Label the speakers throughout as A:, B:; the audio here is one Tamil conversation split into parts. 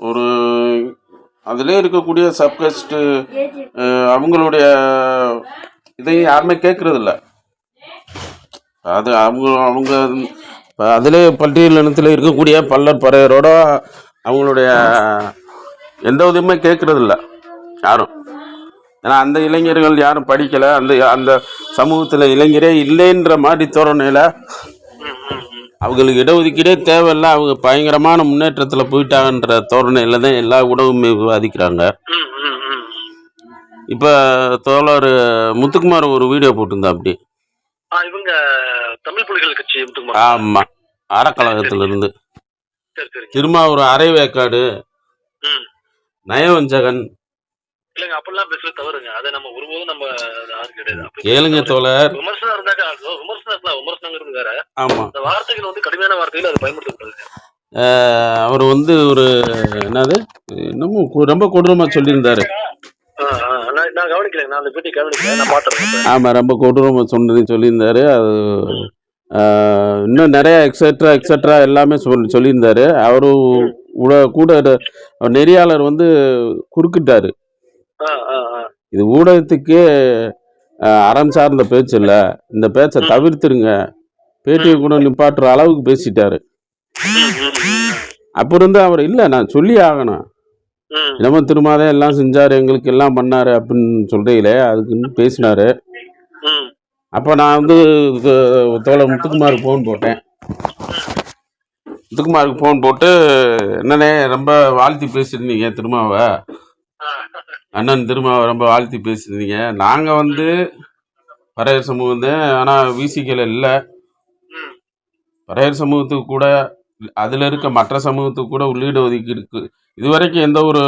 A: ஒரு அதிலே இருக்கக்கூடிய சப்கஸ்ட்டு அவங்களுடைய இதை யாருமே கேட்குறதில்ல அது அவங்க அவங்க அதிலே பட்டியல் இனத்தில் இருக்கக்கூடிய பல்லர் பறையரோட அவங்களுடைய எந்த உதவியுமே கேட்குறதில்ல யாரும். ஏன்னா அந்த இளைஞர்கள் யாரும் படிக்கலை அந்த அந்த சமூகத்தில் இளைஞரே இல்லைன்ற மாதிரி தோரணையில் அவங்களுக்கு இடஒதுக்கீடே தேவையில்ல. அவங்க பயங்கரமான முன்னேற்றத்தில் போயிட்டாங்கன்ற தோரணையில் தான் எல்லா உணவுமே விவாதிக்கிறாங்க. இப்போ தோழர் முத்துக்குமார் ஒரு வீடியோ போட்டிருந்தா அப்படி.
B: இவங்க தமிழ் புலிகள் கட்சி
A: ஆமாம் அறக்கழகத்திலிருந்து ஒரு அரைவேக்காடு. நயவஞ்சகன்.
B: இல்லைங்க அப்படிலாம் பேசுறது தவறுங்க. அதை நம்ம ஒருபோதும் நம்ம யாரும் கிடையாது.
A: கேளுங்க தோழர்.
B: விமர்சனம் இருந்தாக்கா விமர்சனம் இருக்கலாம் விமர்சனங்கிறது வேற.
A: ஆமாம்
B: அந்த வார்த்தைகள் வந்து கடுமையான வார்த்தைகள் அதை பயன்படுத்தக்கூடாது
A: அவர் வந்து ஒரு என்னது? இன்னமும் ரொம்ப கொடூரமாக சொல்லியிருந்தாரு.
B: நான் நான் கவனிக்கலைங்க. நான் அந்த பேட்டி கவனிக்கல. நான் பாத்துறேன்
A: ஆமாம் ரொம்ப கொடூரமாக சொன்னது சொல்லியிருந்தாரு. அது இன்னும் நிறைய எக்ஸெட்ரா எக்ஸெட்ரா எல்லாமே சொல் சொல்லியிருந்தாரு. அவரும் உட கூட அவர் நெறியாளர் வந்து குறுக்கிட்டாரு. இது ஊடகத்துக்கே அறம் சார்ந்த பேச்சு இல்லை. இந்த பேச்சை தவிர்த்துருங்க. பேட்டியை கூட நிப்பாட்டுற அளவுக்கு பேசிட்டாரு. அப்போ இருந்து அவர் இல்லை நான் சொல்லி ஆகணும். நம்ம திருமாதான் எல்லாம் செஞ்சாரு எங்களுக்கு எல்லாம் பண்ணாரு அப்படின்னு சொல்றீங்களே அதுக்குன்னு பேசினாரு. அப்போ நான் வந்து தோழர் முத்துக்குமாருக்கு ஃபோன் போட்டேன். முத்துக்குமாருக்கு ஃபோன் போட்டு என்னண்ணே ரொம்ப வாழ்த்தி பேசியிருந்தீங்க திருமாவை. அண்ணன் திருமாவை ரொம்ப வாழ்த்தி பேசியிருந்தீங்க நாங்கள் வந்து பறையர் சமூகம் தான் ஆனால் விசிக்கல இல்லை. பறையர் சமூகத்துக்கு கூட அதில் இருக்க மற்ற சமூகத்துக்கு கூட உள்ளீடு ஒதுக்கீடு இருக்கு. இதுவரைக்கும் எந்த ஒரு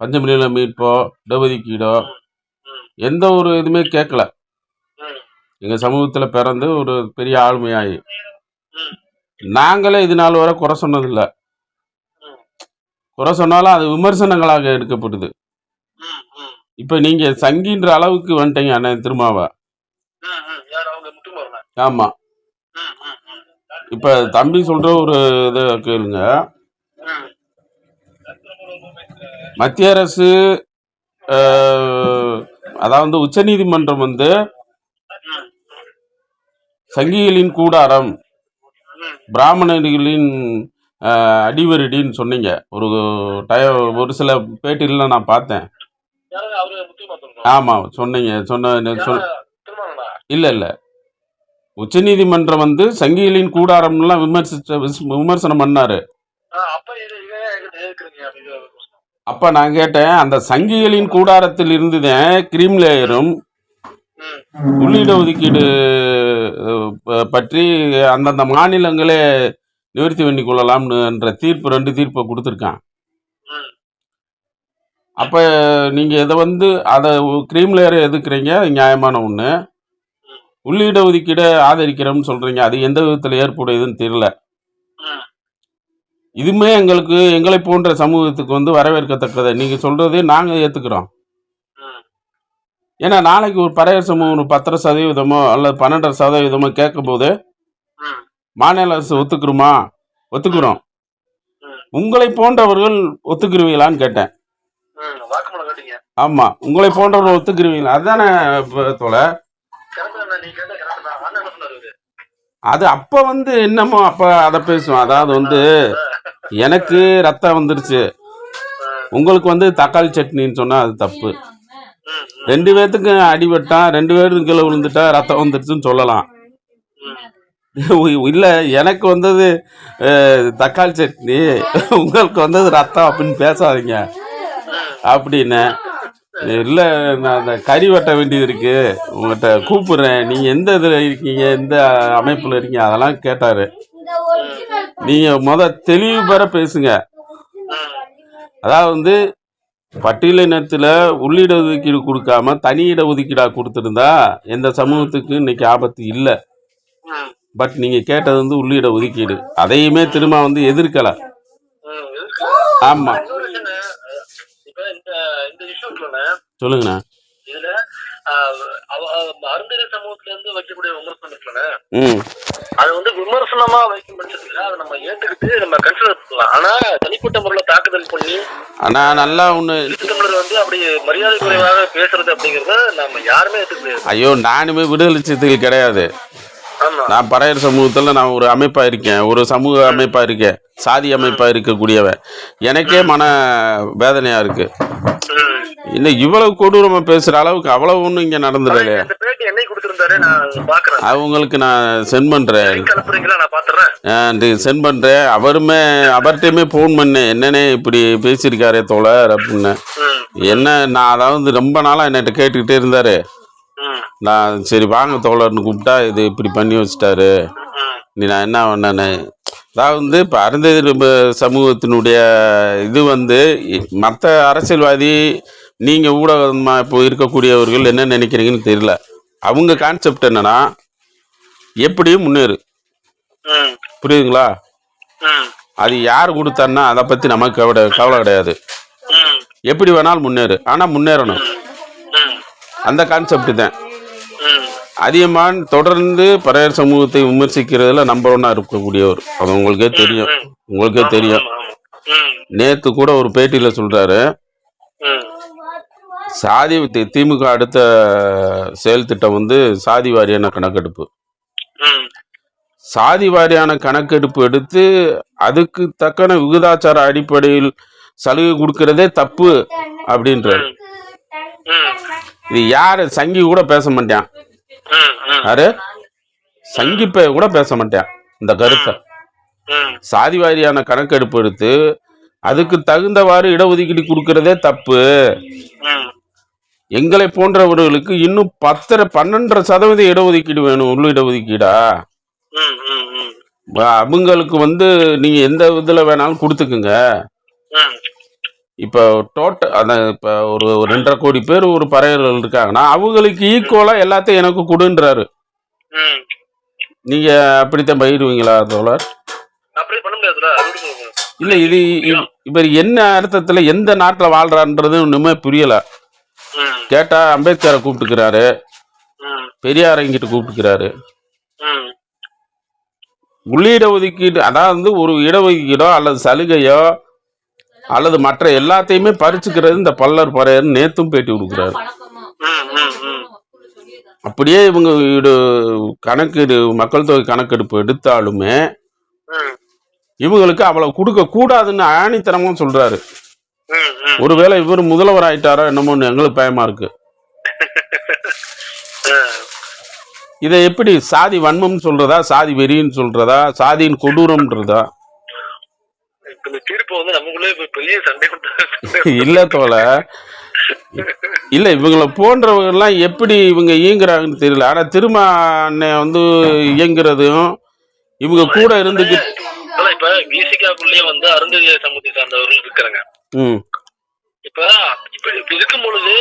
A: பஞ்சமில்ல மீட்போ இடஒதுக்கீடோ எந்த ஒரு இதுவுமே கேட்கல. எங்கள் சமூகத்தில் பிறந்து ஒரு பெரிய ஆளுமையாகி. நாங்களே இது நாள் வரை குறை சொன்னதில்லை. குறை சொன்னாலும் அது விமர்சனங்களாக எடுக்கப்படுது. இப்போ நீங்கள் சங்கின்ற அளவுக்கு வந்துட்டீங்க அண்ணன் திருமாவை
B: ம், ம். யார் அவங்க முத்துக்குமாரனா?
A: ஆமாம்
B: ம், ம், ம்.
A: இப்போ தம்பி சொல்கிற ஒரு இதை கேளுங்க. மத்திய அரசு அதாவது உச்சநீதிமன்றம் வந்து
B: ம்,
A: சங்கிகளின் கூடாரம். பிராமணர்களின் அடிவருடின்னு சொன்னீங்க ஒரு டய ஒரு சில பேட்டிலாம் நான் பார்த்தேன் ஆமாம் சொன்னீங்க. சொன்ன இல்லை இல்லை. உச்சநீதிமன்றம் வந்து சங்கிகளின் கூடாரம்லாம் விமர்சிச்ச விமர்சனம் பண்ணாரு.
B: அப்ப
A: நான் கேட்டேன் அந்த சங்கிகளின் கூடாரத்தில் இருந்துதான் கிரீம் லேயரும் உள்ளீடு ஒதுக்கீடு பற்றி அந்தந்த மாநிலங்களே நிவர்த்தி பண்ணி கொள்ளலாம்னு என்ற தீர்ப்பு ரெண்டு தீர்ப்பை கொடுத்துருக்கான். அப்போ நீங்கள் இதை வந்து அதை கிரீம் லேயரை எதுக்குறீங்க? நியாயமான ஒன்று உள்ளீடு ஒதுக்கீடை ஆதரிக்கிறோம்னு சொல்கிறீங்க அது எந்த விதத்தில் ஏற்புடையதுன்னு தெரியல. இதுவுமே எங்களுக்கு எங்களை போன்ற சமூகத்துக்கு வந்து வரவேற்கத்தக்கதை. நீங்கள் சொல்கிறதே நாங்கள் ஏற்றுக்கிறோம் ஏன்னா நாளைக்கு ஒரு பறையர் சமூகம் ஒரு பத்தரை சதவீதமோ அல்லது பன்னெண்டரை சதவீதமோ கேட்கும்போது மாநில அரசு ஒத்துக்குறோம்.
B: ம்.
A: உங்களை போன்றவர்கள் ஒத்துக்குருவீங்களான்னு கேட்டேன்.
B: ம் வாக்குமூலம் கேட்டீங்க.
A: ஆமாம் உங்களை போன்றவர்கள் ஒத்துக்குருவீங்களா அதுதானே தோலை? அது அப்போ வந்து என்னமோ அப்போ அதை பேசுவோம். அதாவது வந்து எனக்கு ரத்தம் வந்துருச்சு. உங்களுக்கு வந்து தக்காளி சட்னின்னு சொன்னால் அது தப்பு. ரெண்டு பேர்த்துக்கு அடிபட்டான் ரெண்டு பேருக்கு கீழே விழுந்துட்டா ரத்தம் வந்துருச்சுன்னு சொல்லலாம். இல்லை எனக்கு வந்தது தக்காளி சட்னி. உங்களுக்கு வந்தது ரத்தம் அப்படின்னு பேசாதீங்க. அப்படின்னு. இல்லை நான் அந்த கறி வெட்ட வேண்டியது இருக்கு. உங்கள்கிட்ட கூப்பிட்றேன். நீங்கள் எந்த இதில் இருக்கீங்க? எந்த அமைப்பில் இருக்கீங்க? அதெல்லாம் கேட்டார். நீங்கள் முத தெளிவு பெற பேசுங்க. அதாவது வந்து பட்டியலினத்தில் உள்ளிட ஒதுக்கீடு கொடுக்காம தனி இட கொடுத்துருந்தா எந்த சமூகத்துக்கு இன்னைக்கு ஆபத்து இல்லை. பட் நீங்கள் கேட்டது வந்து உள்ளிட ஒதுக்கீடு. அதையுமே திரும்ப வந்து எதிர்க்கலை. ஆமாம் சொல்லுங்கண்ணா.
B: இதுல அருந்ததி சமூகத்துல இருந்து வைக்கக்கூடிய
A: ம்.
B: அது வந்து விமர்சனமா வைக்கும் பட்சத்துல அதை நம்ம ஏத்துக்கிட்டு நம்ம கன்சிடர் பண்ணலாம். ஆனா தனிப்பட்ட முறையில தாக்குதல் பண்ணி
A: ஆனா நல்லா ஒன்று
B: தமிழர் வந்து அப்படி மரியாதை குறைவாக பேசுறது அப்படிங்கறத நம்ம யாருமே ஏத்துக்க முடியாது.
A: ஐயோ நானுமே விடுதலை சிறுத்தைகள் கிடையாது. நான் பறையர் சமூகத்தில் நான் ஒரு அமைப்பாக இருக்கேன் ஒரு சமூக அமைப்பாக இருக்கேன் சாதி அமைப்பாக இருக்கக்கூடியவன் எனக்கே மன வேதனையாக இருக்கு. இன்னும் இவ்வளவு கொடூரமாக பேசுகிற அளவுக்கு அவ்வளவு ஒன்றும் இங்கே நடந்துடலையே அவங்களுக்கு நான் சென்ட்
B: பாத்துறேன்.
A: சென்ட் பண்ணுறேன் அவருமே அவர்கிட்டயுமே ஃபோன் பண்ணேன். என்னண்ணே இப்படி பேசியிருக்காரே தோழர் அப்படின்னு. என்ன நான் அதாவது ரொம்ப நாளாக என்னகிட்ட கேட்டுக்கிட்டே இருந்தார். நான் சரி வாங்க தோழர்னு கூப்பிட்டா இது இப்படி பண்ணி வச்சிட்டாரு. நீ நான் என்ன பண்ணேன்னு அதாவது வந்து இப்போ அருந்ததி சமூகத்தினுடைய இது வந்து மற்ற அரசியல்வாதி நீங்கள் ஊடகமாக இப்போ இருக்கக்கூடியவர்கள் என்ன நினைக்கிறீங்கன்னு தெரியல. அவங்க கான்செப்ட் என்னன்னா எப்படியும் முன்னேறு. புரியுதுங்களா? அது யார் கொடுத்தான்னா அதை பற்றி நமக்கு கவலை கவலை கிடையாது. எப்படி வேணாலும் முன்னேறு. ஆனால் முன்னேறணும். அந்த கான்செப்ட் தான்.
B: ம்.
A: அதிகமான் தொடர்ந்து பறையர் சமூகத்தை விமர்சிக்கிறதுல நம்பர் ஒன்னா இருக்கக்கூடியவர். அது உங்களுக்கே தெரியும். உங்களுக்கே தெரியும். நேத்து கூட ஒரு பேட்டியில சொல்றாரு. சாதி திமுக அடுத்த செயல் திட்டம் வந்து சாதி வாரியான கணக்கெடுப்பு. சாதி வாரியான கணக்கெடுப்பு எடுத்து அதுக்கு தக்கன விகிதாச்சார அடிப்படையில் சலுகை கொடுக்கறதே தப்பு அப்படின்றாரு. இது யாரு? சங்கி கூட பேச மாட்டான் யாரு? சங்கிப்ப கூட பேச மாட்டான் இந்த கருத்தை. சாதி வாரியான கணக்கெடுப்பு எடுத்து அதுக்கு தகுந்தவாறு இடஒதுக்கீடு கொடுக்கறதே தப்பு. எங்களை போன்றவர்களுக்கு இன்னும் பத்தரை பன்னெண்டரை சதவீத இடஒதுக்கீடு வேணும் உள் இடஒதுக்கீடா? அவங்களுக்கு வந்து நீங்க எந்த இதில் வேணாலும் கொடுத்துக்குங்க. இப்போ டோட்டல் அந்த இப்போ ஒரு ரெண்டரை கோடி பேர் ஒரு பறையர்கள் இருக்காங்கன்னா அவங்களுக்கு ஈக்குவலாக எல்லாத்தையும் எனக்கு கொடுன்றாரு.
B: ம்.
A: நீங்க அப்படித்தான் பயிடுவீங்களா தோழர்? இல்லை இது இவர் என்ன அர்த்தத்தில் எந்த நாட்டில் வாழ்றான்றது ஒன்றுமே புரியல.
B: ம்.
A: கேட்டா அம்பேத்கரை கூப்பிட்டுக்கிறாரு. பெரியார் இங்கிட்டு கூப்பிட்டுக்கிறாரு. உள்ளீட ஒதுக்கீடு அதாவது வந்து ஒரு இடஒதுக்கீடோ அல்லது சலுகையோ அல்லது மற்ற எல்லாத்தையுமே பறிச்சுக்கிறது இந்த பல்லர் பறையர் நேத்தும் பேட்டி கொடுக்குறாரு. அப்படியே இவங்க இது மக்கள் தொகை கணக்கெடுப்பு எடுத்தாலுமே இவங்களுக்கு அவ்வளவு கொடுக்க கூடாதுன்னு ஆணித்தனமும் சொல்றாரு. ஒருவேளை இவர் முதல்வர் ஆயிட்டாரோ என்னமோன்னு எங்களுக்கு பயமா இருக்கு. இதை எப்படி சாதி வன்மம் சொல்றதா சாதி வெறின்னு சொல்றதா சாதியின் கொடூரம்ன்றதா?
B: தீர்ப்பு வந்து நமக்குள்ளே பெரிய சண்டை
A: இல்ல தோல இல்ல இவங்கள போன்றவங்க எல்லாம் எப்படி இவங்க இயங்குறாங்கன்னு தெரியல. ஆனா திரும்ப அண்ணன் வந்து இயங்குறதும் இவங்க கூட இருந்துக்கிட்டு
B: அதான் இப்ப பிசிகாக்குள்ளேயே வந்து அருந்ததிய சமூகத்தை சார்ந்தவர்கள் இருக்கிறாங்க.
A: ம்.
B: இப்ப இப்ப இருக்கும் பொழுது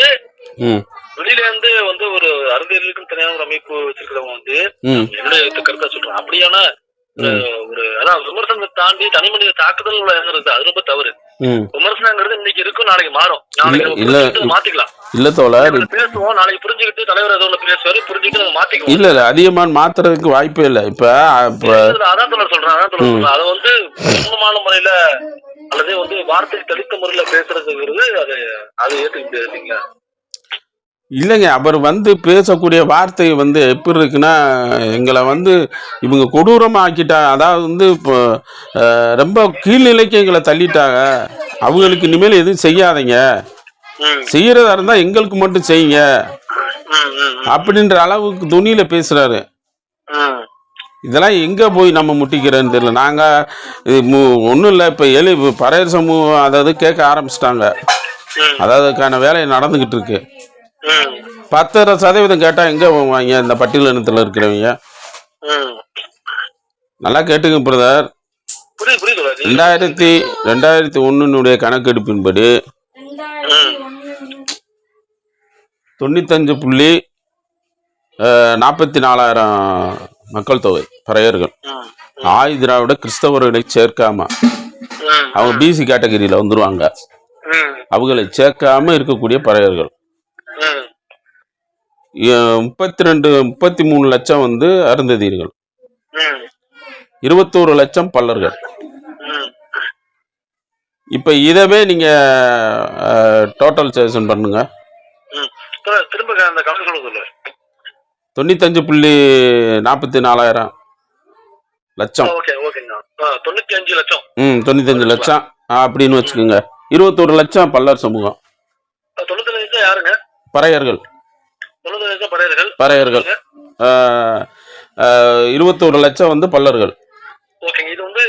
A: ம்.
B: வெளியில இருந்து வந்து ஒரு அருந்ததியர்களுக்கும் தனியான ஒரு அமைப்பு வச்சிருக்கிறவங்க வந்து என்னுடைய கருத்தா சொல்றேன். அப்படியான ஒரு- அதான் விமர்சனத்தை தாண்டி தனி மனித தாக்குதல் இருக்கு அது ரொம்ப தவறு. விமர்சனங்கிறது இன்னைக்கு இருக்கும் நாளைக்கு மாறும். நாளைக்கு மாத்திக்கலாம்.
A: இல்ல தோழர்
B: பேசுவோம் நாளைக்கு புரிஞ்சுக்கிட்டு தலைவர் ஏதோ பேசுவாரு புரிஞ்சுக்கிட்டு நம்ம மாத்திக்குவோம்.
A: இல்ல இல்ல அதிகமான மாத்துறதுக்கு வாய்ப்பே இல்லை. இப்ப
B: அதான் சொல்ல சொல்றேன் அதான் சொல்றேன். அதை வந்து சுத்தமான முறையில அல்லது வந்து வார்த்தை தெளித்த முறையில பேசுறதுங்கிறது அது அது ஏத்துக்க முடியாது இல்லைங்களா?
A: இல்லைங்க அவர் வந்து பேசக்கூடிய வார்த்தை வந்து எப்படி இருக்குன்னா எங்களை வந்து இவங்க கொடூரமாக ஆக்கிட்டா அதாவது வந்து இப்போ ரொம்ப கீழ்நிலைக்கு எங்களை தள்ளிட்டாங்க. அவங்களுக்கு இனிமேல் எதுவும் செய்யாதீங்க. செய்யறதா இருந்தால் எங்களுக்கு மட்டும் செய்யுங்க. அப்படின்ற அளவுக்கு துணியில பேசுறாரு. இதெல்லாம் எங்கே போய் நம்ம முட்டிக்கிறேன்னு தெரியல. நாங்கள் ஒன்றும் இல்லை இப்போ எலி பறையர் சமூகம் அதாவது கேட்க ஆரம்பிச்சிட்டாங்க.
B: ம்.
A: அதாவது அதுக்கான வேலை நடந்துக்கிட்டு இருக்கு. பத்தரை சதவீதம் கேட்டால் எங்கே வாங்க இந்த பட்டியல் இனத்தில் இருக்கிறவங்க. நல்லா கேட்டுங்க பிரதர். ரெண்டாயிரத்தி ரெண்டாயிரத்தி ஒன்றுனுடைய கணக்கெடுப்பின்படி தொண்ணூத்தஞ்சு புள்ளி நாற்பத்தி நாலாயிரம் மக்கள் தொகை பறையர்கள். ஆதி திராவிட கிறிஸ்தவர்களை சேர்க்காம அவங்க பிசி கேட்டகரியில் வந்துருவாங்க. அவங்களை சேர்க்காம இருக்கக்கூடிய பறையர்கள். முப்பத்தி ரெண்டு முப்பத்தி மூணு லட்சம் வந்து அருந்ததியர்கள்.
B: ம்
A: இருபத்தோரு லட்சம் பல்லர்கள். இப்போ இதவே நீங்கள் டோட்டல் சேஷன் பண்ணுங்க.
B: திரும்ப அந்த கணக்கு சொல்லுங்க
A: தொண்ணூத்தஞ்சு புள்ளி நாற்பத்தி நாலாயிரம் லட்சம்.
B: லட்சம்.
A: ம் தொண்ணூத்தஞ்சு லட்சம். அப்படின்னு வச்சுக்கோங்க. இருபத்தோரு லட்சம் பல்லர் சமூகம்.
B: ஆ, தொண்ணூத்தி அஞ்சு லட்சம் யாருங்க?
A: பறையர்கள். பறையர்கள். இருபத்தோரு லட்சம் வந்து பல்லர்கள்.
B: வந்து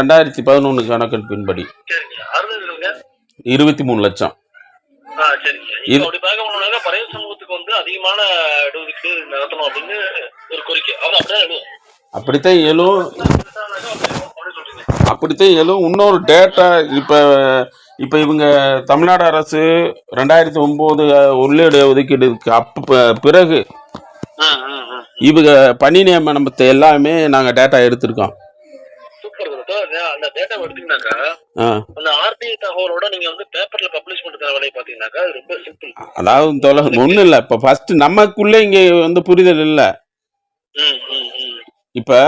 B: ரெண்டாயிரத்தி பதினொன்று
A: கணக்கெடுப்பின்படி
B: அறுபதுங்க
A: இருபத்தி மூணு லட்சம்.
B: பழைய சமூகத்துக்கு வந்து அதிகமான இடஒதுக்கீடு நடத்தணும் அப்படின்னு ஒரு கோரிக்கை. அது அப்படியே எழுதும்
A: அப்படித்தான்
B: சொல்றீங்க.
A: அப்படித்தான் இயலும் இன்னொரு டேட்டா இப்போ இப்போ இவங்க தமிழ்நாடு அரசு ரெண்டாயிரத்தி ஒம்பது உள்ளீடு ஒதுக்கீடுக்கு அப்போ பிறகு. இவங்க பணி நியமனத்தை எல்லாமே நாங்கள் டேட்டா எடுத்திருக்கோம்.
B: சூப்பர் சார் அந்த டேட்டா எடுத்தீங்கன்னாக்கா
A: ஆ.
B: அந்த ஆர்டிஐ தகவலோட நீங்க வந்து பேப்பர்ல பப்ளிஷ் பண்ற வேலையை பாத்தீங்கன்னாக்கா அது ரொம்ப சிம்பிள்
A: அதாவது ஒன்றும் இல்லை. இப்போ ஃபஸ்ட்டு நமக்குள்ளே இங்கே வந்து புரிதல் இல்லை. இப்போ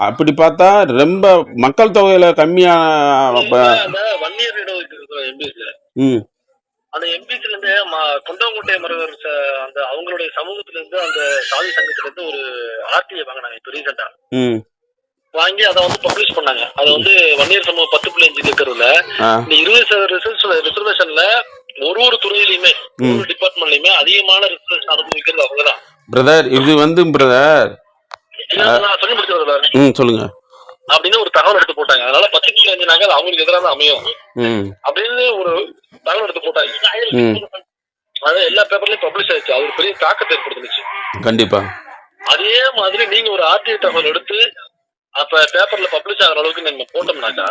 A: அப்படி பார்த்தா ரொம்ப மக்கள் தொகையில் கம்மியான ம்.
B: அந்த எம்பிஸ்ல இருந்து கொண்டவங்குட்டை மரவர் அந்த அவங்களுடைய சமூகத்துல இருந்து அந்த சாதி சங்கத்துல இருந்து ஒரு ஆர்டிஐ வாங்கினாங்க இப்ப ரீசெண்டா வாங்கி அதை வந்து பப்ளிஷ் பண்ணாங்க. அது வந்து ஒன் இயர் சமூகம் பத்து புள்ளி அஞ்சு
A: ஆ.
B: இந்த இருபது சதவீத ரிசர்வேஷன்ல ஒரு ஒரு துறையிலுமே ஒரு ஒரு டிபார்ட்மெண்ட்லயுமே அதிகமான ரிசர்வேஷன் அனுபவிக்கிறது அவங்கதான்.
A: பிரதர் இது வந்து பிரதர்
B: இதை நான் சொல்லி முடிச்சிருந்தேன்
A: ம் சொல்லுங்க.
B: அப்படின்னு ஒரு தகவல் எடுத்து போட்டாங்க. அதனால பத்து புள்ளி அஞ்சுனாங்க அது அவங்களுக்கு எதிராக அமையும் அப்படின்னு ஒரு தகவல் எடுத்து போட்டாங்க. அது எல்லா பேப்பர்லயும் பப்ளிஷ் ஆயிடுச்சு. அது பெரிய தாக்கத்தை ஏற்படுத்துச்சு
A: கண்டிப்பா.
B: அதே மாதிரி நீங்க ஒரு ஆர்டிஐ தகவல் எடுத்து அப்ப பேப்பர்ல பப்ளிஷ் ஆகிற அளவுக்கு நம்ம போட்டோம்னாக்கா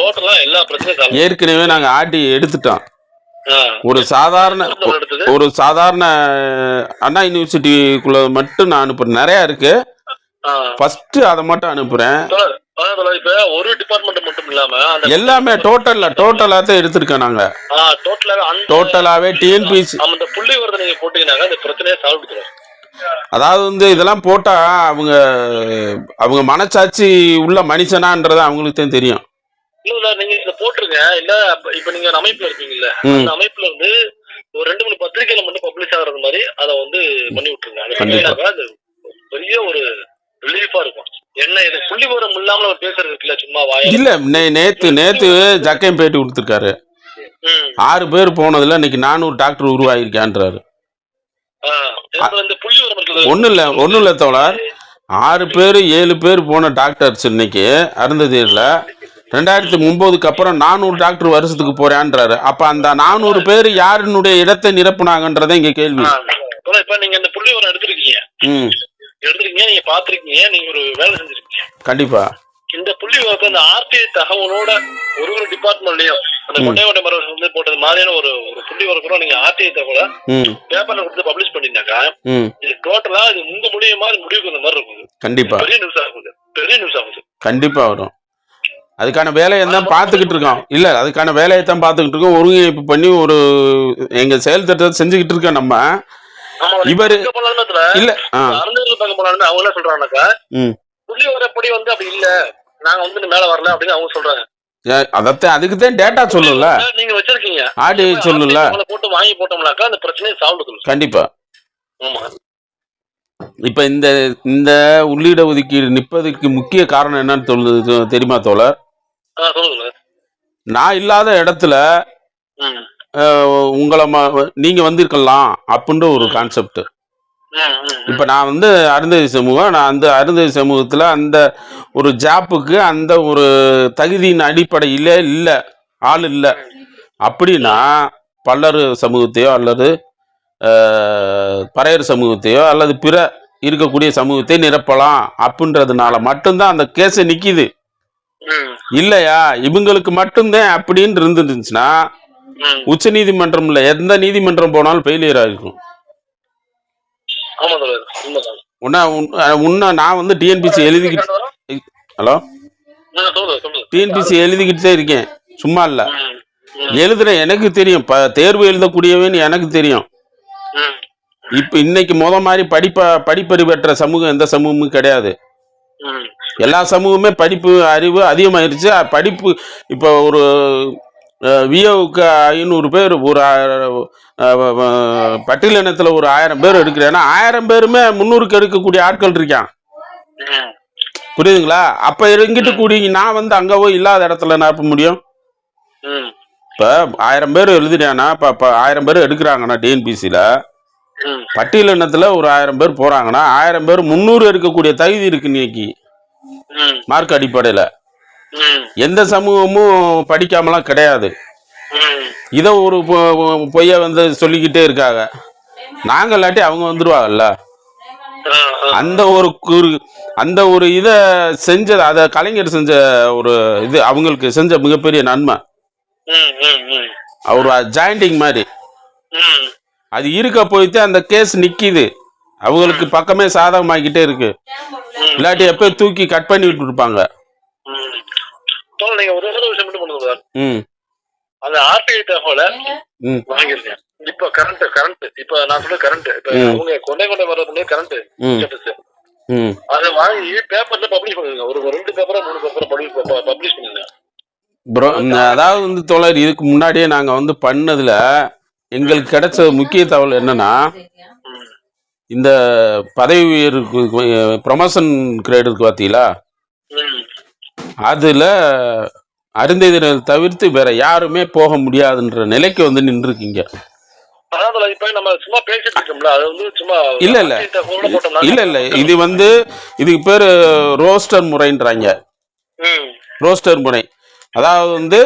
B: டோட்டலா எல்லா பிரச்சனையும்
A: ஏற்கனவே நாங்கள் ஆர்டி எடுத்துட்டோம். ஒரு சாதாரண ஒரு சாதாரண அண்ணா யூனிவர்சிட்டிக்குள்ள மட்டும் நான் அனுப்புறேன் நிறையா இருக்கு. ஃபர்ஸ்ட் அதை மட்டும் அனுப்புறேன்.
B: ஒரு டிபார்ட்மெண்ட் மட்டும் இல்லாம
A: எல்லாமே டோட்டல்ல டோட்டலா தான் எடுத்திருக்கேன் நாங்க.
B: டோட்டலாவே
A: டிஎன்பிசி
B: அந்த புள்ளி வரதை நீங்க போட்டீங்கன்னாக்கா அந்த பிரச்சனையை சால்வ்
A: அதாவது வந்து இதெல்லாம் போட்டா அவங்க அவங்க மனசாட்சி உள்ள மனுஷனான்றது அவங்களுக்கு தான் தெரியும்.
B: இல்ல நீங்க இத போட்டுருங்க. இல்ல இப்ப நீங்க அமைப்புல இருக்கீங்கல்ல. அந்த அமைப்புல இருந்து ஒரு ரெண்டு மூணு பத்திரிகையில மட்டும் பப்ளிஷ் ஆகுறது மாதிரி அதை வந்து பண்ணி விட்டுருங்க. அது பெரிய ஒரு ரிலீஃபா இருக்கும். என்ன இது புள்ளி விவரம் இல்லாம நம்ம பேசுறது இருக்குல்ல சும்மா வாய
A: இல்ல நேத்து நேத்து ஜக்கையும் பேட்டி கொடுத்துருக்காரு. ஆறு பேர் போனதுல இன்னைக்கு நானூறு டாக்டர் உருவாயிருக்கான்றாரு. ஒன்றும் இல்லை ஒன்றும் இல்லை தோழர். ஆறு பேர் ஏழு பேர் போன டாக்டர்ஸ் இன்னைக்கு அருந்ததியில் ரெண்டாயிரத்தி ஒம்போதுக்கு அப்புறம் நானூறு டாக்டர் வருஷத்துக்கு போறான்றாரு. அப்போ அந்த நானூறு பேர் யாருனுடைய இடத்தை நிரப்புனாங்கன்றதை இங்கே கேள்வி.
B: இப்ப நீங்க இந்த புள்ளி விவரம் எடுத்திருக்கீங்க.
A: ம்.
B: எடுத்திருக்கீங்க நீங்க பாத்திருக்கீங்க நீங்க ஒரு வேலை செஞ்சிருக்கீங்க?
A: கண்டிப்பா.
B: இந்த புள்ளி விவரத்தை அந்த ஆர்டிஐ தகவலோட ஒரு ஒரு டிபார்ட்மெண்ட்லயும் அந்த கொண்டை மரம் வந்து போட்டது மாதிரியான ஒரு ஒரு புள்ளி விவரம் நீங்க ஆர்டிஐ தகவலை பேப்பர்ல கொடுத்து பப்ளிஷ் பண்ணிருந்தாக்கா
A: ம்.
B: இது டோட்டலா இது உங்க மூலியமா முடிவுக்கு வந்த மாதிரி இருக்கும்
A: கண்டிப்பா.
B: பெரிய நியூஸ் ஆகுது பெரிய நியூஸ் ஆகுது
A: கண்டிப்பா வரும். அதுக்கான வேலையை தான் பார்த்துக்கிட்டு இருக்கோம். இல்ல அதுக்கான வேலையை தான் பார்த்துக்கிட்டு இருக்கோம். ஒருங்கிணைப்பு பண்ணி ஒரு எங்க செயல் திட்டத்தை செஞ்சுக்கிட்டு இருக்கோம் நம்ம. இவரு- இல்ல
B: அறந்தர்கள் பார்க்க போனாலுமே அவங்க என்ன சொல்றாங்கனாக்கா புள்ளி விவரப்படி வந்து அப்படி இல்ல நாங்க வந்து மேல வரல அப்படின்னு அவங்க சொல்றாங்க.
A: அதத்தான் அதுக்கு தான் டேட்டா சொல்லும்ல.
B: நீங்க வச்சிருக்கீங்க.
A: ஆடி
B: அவங்கள போட்டு வாங்கி போட்டோம்னாக்கா அந்த பிரச்சனையை சால்வ்
A: கண்டிப்பா.
B: ஆமா.
A: இப்ப இந்த இந்த உள்ளீட ஒதுக்கீடு நிற்பதுக்கு முக்கிய காரணம் என்னன்னு சொல்லுது தெரியுமா தோழர்? நான் இல்லாத இடத்துல உங்களை ம- நீங்க வந்திருக்கலாம் அப்படின்ற ஒரு கான்செப்ட். இப்ப நான் வந்து அருந்ததி சமூகம் நான் அந்த அருந்ததி சமூகத்துல அந்த ஒரு ஜாப்புக்கு அந்த ஒரு தகுதியின் அடிப்படையில இல்ல ஆள் இல்ல அப்படின்னா பல்லர் சமூகத்தையோ அல்லது பறையர் சமூகத்தையோ அல்லது பிற இருக்கக்கூடிய சமூகத்தை நிரப்பலாம் அப்படின்றதுனால மட்டும்தான் அந்த கேஸை நிக்குது
B: ம்,
A: இல்லையா இவங்களுக்கு மட்டும்தான் அப்படின்னு இருந்துருந்துச்சுன்னா. உச்ச நீதிமன்றம்ல எந்த நீதிமன்றம் போனாலும் ஃபெயிலியர் ஆகிருக்கும். உன்ன உன்- உன்ன நான் வந்து டிஎன்பிசி எழுதிக்கிட்டு ஹலோ? டிஎன்பிசி எழுதிக்கிட்டு தான் இருக்கேன். சும்மா இல்லை. எழுதுறேன் எனக்கு தெரியும். தேர்வு எழுதக்கூடியவன் எனக்கு தெரியும். இப்போ இன்னைக்கு முத மாதிரி படிப்ப படிப்பறிவு பெற்ற சமூகம் எந்த சமூகமும் கிடையாது. எல்லா சமூகமே படிப்பு அறிவு அதிகமாயிருச்சு. படிப்பு இப்போ ஒரு விஓவுக்கு ஐநூறு பேர் ஒரு அ, பட்டியலினத்தில் ஒரு ஆயிரம் பேர் எடுக்கிறேன்னா ஆயிரம் பேருமே முந்நூறுக்கு எடுக்கக்கூடிய ஆட்கள் இருக்கான். புரியுதுங்களா? அப்போ எங்கிட்டு கூடி நான் வந்து அங்கே போய் இல்லாத இடத்துல நான் இப்ப முடியும்? இப்போ ஆயிரம் பேர் எழுதுறானா இப்போ ஆயிரம் பேர் எடுக்கிறாங்கன்னா டிஎன்பிசியில்
B: ம்.
A: பட்டியலினத்தில் ஒரு ஆயிரம் பேர் போகிறாங்கன்னா ஆயிரம் பேர் முந்நூறு எடுக்கக்கூடிய தகுதி இருக்கு இன்னைக்கு. மார்க் அடிப்படையில். எந்த சமூகமும் படிக்காமலாம் கிடையாது. இதை ஒரு பொய்ய வந்து சொல்லிக்கிட்டே இருக்காங்க. நாங்கள் இல்லாட்டி அவங்க வந்துடுவாங்கல்ல. அந்த ஒரு குறு அந்த ஒரு இதை செஞ்சது அதை கலைஞர் செஞ்ச ஒரு இது அவங்களுக்கு செஞ்ச மிகப்பெரிய நன்மை. அவர் ஜாயிண்டிங் மாதிரி. அது இருக்க போயிட்டு அந்த கேஸ் நிக்கிது. அவங்களுக்கு பக்கமே சாதகமாக்கிட்டே இருக்கு. இல்லாட்டி எப்போ தூக்கி கட் பண்ணி விட்டு இருப்பாங்க
B: தோழர் நீங்க ஒரு ஒரு விஷயம் மட்டும் பண்ணுங்க அந்த ஆர்டிஐ தகவலை வாங்கிருக்கேன் இப்ப கரண்ட் கரண்ட் இப்ப நான் சொல்ல கரண்ட் இப்ப. அவங்க கொண்டை கொண்டை வர்றது கரண்ட்
A: ம்.
B: அதை வாங்கி பேப்பர்ல பப்ளிஷ் பண்ணுங்க. ஒரு ஒரு ரெண்டு பேப்பரா மூணு பேப்பரா பப்ளிஷ் பப்ளிஷ் பண்ணுங்க.
A: ப்ரோ அதாவது வந்து தோழர் இதுக்கு முன்னாடியே நாங்கள் வந்து பண்ணதில் எங்களுக்கு கிடைச்ச முக்கிய தகவல் என்னன்னா. இந்த பதவி உயர்வுக்கு ப்ரொமோஷன் கிரேட் இருக்கு பார்த்தீங்களா. அதில் அருந்ததினர் தவிர்த்து வேற யாருமே போக முடியாதுன்ற நிலைக்கு வந்து நின்றுருக்கீங்க இல்ல, இல்ல. இல்லை இல்லை இது வந்து இதுக்கு பேர் ரோஸ்டர் முறைன்றாங்க. ரோஸ்டர் முறை அதாவது வந்து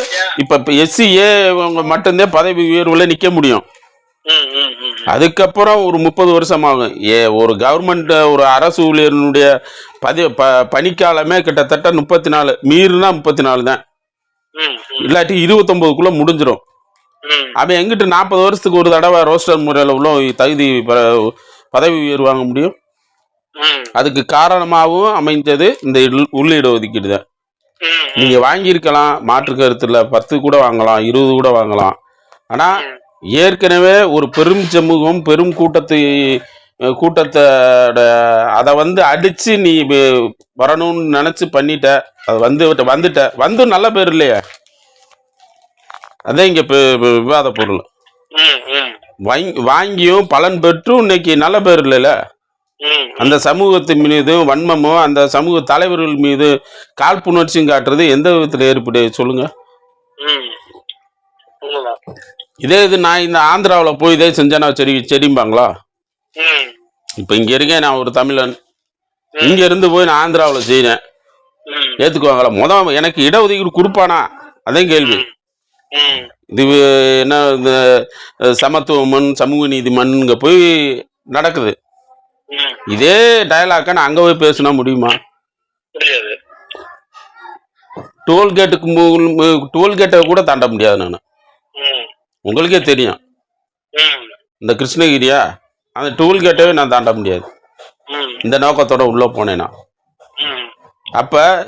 A: இப்போ எஸ்சிஏ இவங்க மட்டும்தான் பதவி உயர்வில் நிற்க முடியும். அதுக்கப்புறம் ஒரு முப்பது வருஷம் ஆகும் ஏ ஒரு கவர்மெண்ட் ஒரு அரசு ஊழியர்களுடைய பதி ப பணிக்காலமே கிட்டத்தட்ட முப்பத்தி நாலு மீறினா முப்பத்தி நாலு தான் இல்லாட்டி இருபத்தொம்போதுக்குள்ளே முடிஞ்சிடும். அவன் எங்கிட்டு நாற்பது வருஷத்துக்கு ஒரு தடவை ரோஸ்டர் முறையில் உள்ள தகுதி பதவி உயர்வு வாங்க முடியும்? அதுக்கு காரணமாகவும் அமைஞ்சது இந்த உள்ளீடு ஒதுக்கீடு தான். நீங்கள் வாங்கியிருக்கலாம் மாற்று கருத்தில் பத்து கூட வாங்கலாம் இருபது கூட வாங்கலாம். ஆனால் ஏற்கனவே ஒரு பெரும் சமூகம் பெரும் கூட்டத்தை கூட்டத்தோட அதை வந்து அடிச்சு நீ வரணும்னு நினைச்சு பண்ணிட்ட. அது வந்து வந்துட்ட. வந்து நல்ல பேர் இல்லையா. அதான் இங்க விவாத பொருள். வாங்கியும் பலன் பெற்றும் இன்னைக்கு நல்ல பேர் இல்லைல்ல. அந்த சமூகத்தின் மீதும் வன்மமும் அந்த சமூக தலைவர்கள் மீது காழ்ப்புணர்ச்சியும் காட்டுறது எந்த விதத்தில் ஏற்படு சொல்லுங்க. இதே இது நான் இந்த ஆந்திராவில் போய் இதே செஞ்சேன்னா சரி சரிம்பாங்களா
B: ம்,
A: இப்போ இங்கே இருக்கேன் நான் ஒரு தமிழன். இங்க இருந்து போய் நான் ஆந்திராவில் செய்கிறேன்
B: ம்,
A: ஏற்றுக்குவாங்களா முத எனக்கு இடஒதுக்கீடு கொடுப்பானா? அதான் கேள்வி. இது என்ன இந்த சமத்துவ மண் சமூக நீதி மண்ணுங்க போய் நடக்குது. இதே டயலாக்கை நான் அங்கே போய் பேசினா முடியுமா? டோல்கேட்டுக்கு டோல்கேட்டை கூட தாண்ட முடியாது நான். உங்களுக்கே தெரியும். இந்த கிருஷ்ணகிரியா? அந்த டோல்கேட்டவே நான் தாண்ட முடியாது. இந்த நோக்கத்தோட உள்ளே போனேன்னா. அப்போ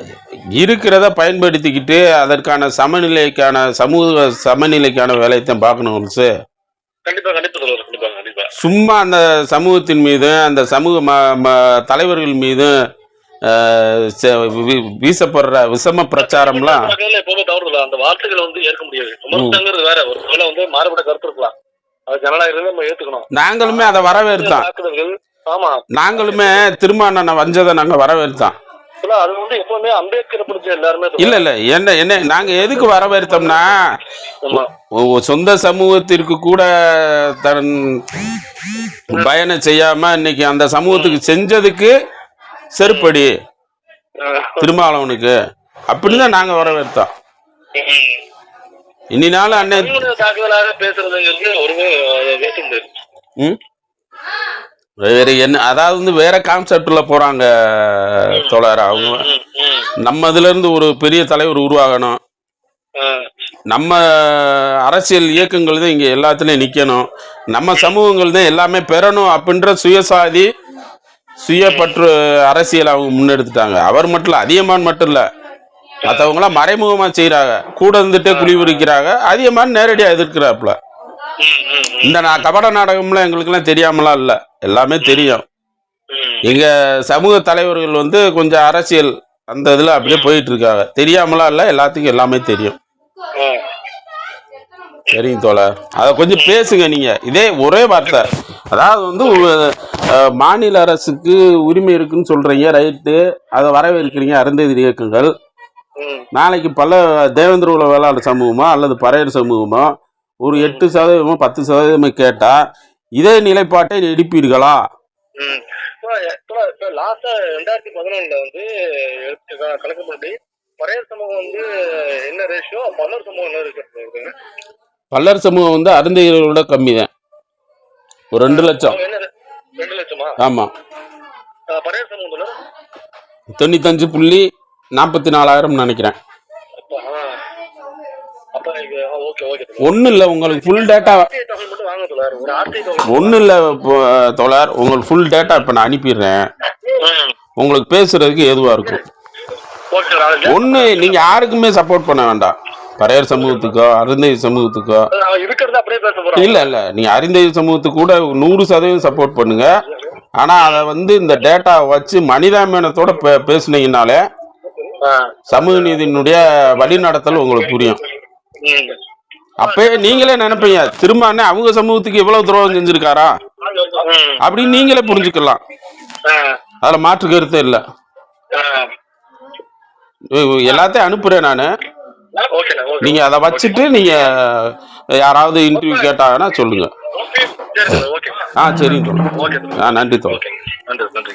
A: இருக்கிறத பயன்படுத்திக்கிட்டு அதற்கான சமநிலைக்கான சமூக சமநிலைக்கான பார்க்கணும்
B: கண்டிப்பா சொல்லுவார் கண்டிப்பா கண்டிப்பா.
A: சும்மா அந்த சமூகத்தின் மீது அந்த சமூக ம தலைவர்கள் மீது அஹ், செ- வீ- வீசப்படுற விஷம பிரச்சாரம்லாம்
B: எப்பவுமே அந்த வார்த்தைகளை வந்து ஏற்க முடியாது. விமர்சனங்கிறது வேற. ஒரு வேலை வந்து மாறுபட்ட கருத்து இருக்கலாம். அது ஜனநாயகம் நம்ம ஏத்துக்கணும்.
A: நாங்களுமே அதை வரவேற்தான்
B: ஆமா.
A: நாங்களுமே திருமாண்ணனை வஞ்சதை நாங்கள் வரவேற்தான்
B: அது வந்து எப்பவுமே அம்பேத்கரை பிடிச்ச எல்லாருமே
A: இல்ல இல்ல. என்ன என்ன நாங்க எதுக்கு வரவேற்றோம்னா சொந்த சமூகத்திற்கு கூட தன் பயணம் செய்யாம இன்னைக்கு அந்த சமூகத்துக்கு செஞ்சதுக்கு செருப்படி திருமாவளவனுக்கு. அப்படின்னு தான். நாங்க வரவேற்றோம் இனினாலும் அண்ணன்
B: தமிழக தாக்குதலாக பேசுறதுங்கிறது?
A: வேற என்ன அதாவது வந்து வேற கான்செப்ட்ல போறாங்க தோழர். அவங்க. நம்ம இதுல இருந்து ஒரு பெரிய தலைவர் உருவாகணும். நம்ம அரசியல் இயக்கங்கள் தான் இங்க எல்லாத்துலயும் நிக்கணும். நம்ம சமூகங்கள் தான் எல்லாமே பெறணும் அப்படின்ற சுயசாதி சுயப்பற்று அரசியல் அவங்க முன்னெடுத்துட்டாங்க. அவர் மட்டும் இல்ல அதிகமான் மட்டும் இல்ல. மற்றவங்களாம் மறைமுகமா செய்றாங்க. கூட இருந்துட்டே குழி பறிக்கிறாங்க அதிகமான் நேரடியா எதிர்க்கிறாப்புல. இந்த நான் கபட நாடகம்லாம் எங்களுக்கெல்லாம் தெரியாமலாம் இல்லை. எல்லாமே தெரியும்.
B: ம்.
A: எங்க சமூக தலைவர்கள் வந்து கொஞ்சம் அரசியல் அந்த இதுல அப்படியே போயிட்டு இருக்காங்க தெரியாமலாம் இல்லை எல்லாத்துக்கும் எல்லாமே தெரியும். சரிங்க தோழர். அதை கொஞ்சம் பேசுங்க நீங்க. இதே ஒரே வார்த்தை. அதாவது வந்து மாநில அரசுக்கு உரிமை இருக்குன்னு சொல்றீங்க ரைட்டு. அதை வரவேற்கிறீங்க அருந்ததி இயக்கங்கள். நாளைக்கு பல தேவேந்திர உல வேளாளர் சமூகமோ அல்லது பறையர் சமூகமோ ஒரு எட்டு சதவீதமோ பத்து சதவீதமோ கேட்டா இதே நிலைப்பாட்டை எடுப்பீர்களா?
B: லாஸ்டா ரெண்டாயிரத்தி பதினொன்னுல வந்து பறையர் சமூகம் வந்து என்ன ரேஷியோ பல்லர் சமூகம் என்ன
A: பல்லர் சமூகம் வந்து அருந்ததிகளோட கம்மி தான் ஒரு ரெண்டு லட்சம்.
B: ரெண்டு லட்சமா.
A: ஆமா. தொண்ணூத்தஞ்சு புள்ளி நாற்பத்தி நாலாயிரம் நினைக்கிறேன் ஒன்றும் இல்லை உங்களுக்கு ஃபுல் டேட்டா ஒன்றும் இல்லை தோழர் உங்களுக்கு ஃபுல் டேட்டா இப்போ நான் அனுப்பிடுறேன். உங்களுக்கு பேசுறதுக்கு ஏதுவாக இருக்கும். ஒன்று நீங்கள் யாருக்குமே சப்போர்ட் பண்ண வேண்டாம். பறையர் சமூகத்துக்கோ அருந்ததி சமூகத்துக்கோ இல்லை இல்லை நீங்கள் அருந்ததி சமூகத்துக்கு கூட நூறு சதவீதம் சப்போர்ட் பண்ணுங்க ஆனால் அதை வந்து இந்த டேட்டா வச்சு மனிதாபிமானத்தோட பே பேசுனீங்கனாலே. சமூக நீதியினுடைய வழிநடத்தல் உங்களுக்கு புரியும். அப்பயே நீங்களே நினைப்பீங்க திரும்ப அவங்க சமூகத்துக்கு இவ்வளவு துரோகம் செஞ்சிருக்காரா. அப்படின்னு நீங்களே புரிஞ்சுக்கலாம். அதுல மாற்று கருத்தே இல்லை. எல்லாத்தையும் அனுப்புறேன் நான் நீங்க அதை வச்சுட்டு நீங்க யாராவது இன்டர்வியூ கேட்டாங்கன்னா சொல்லுங்க.
B: ஓகே சரி
A: ஆ சரிங்க ஆ நன்றி
B: ஓகே நன்றி நன்றி.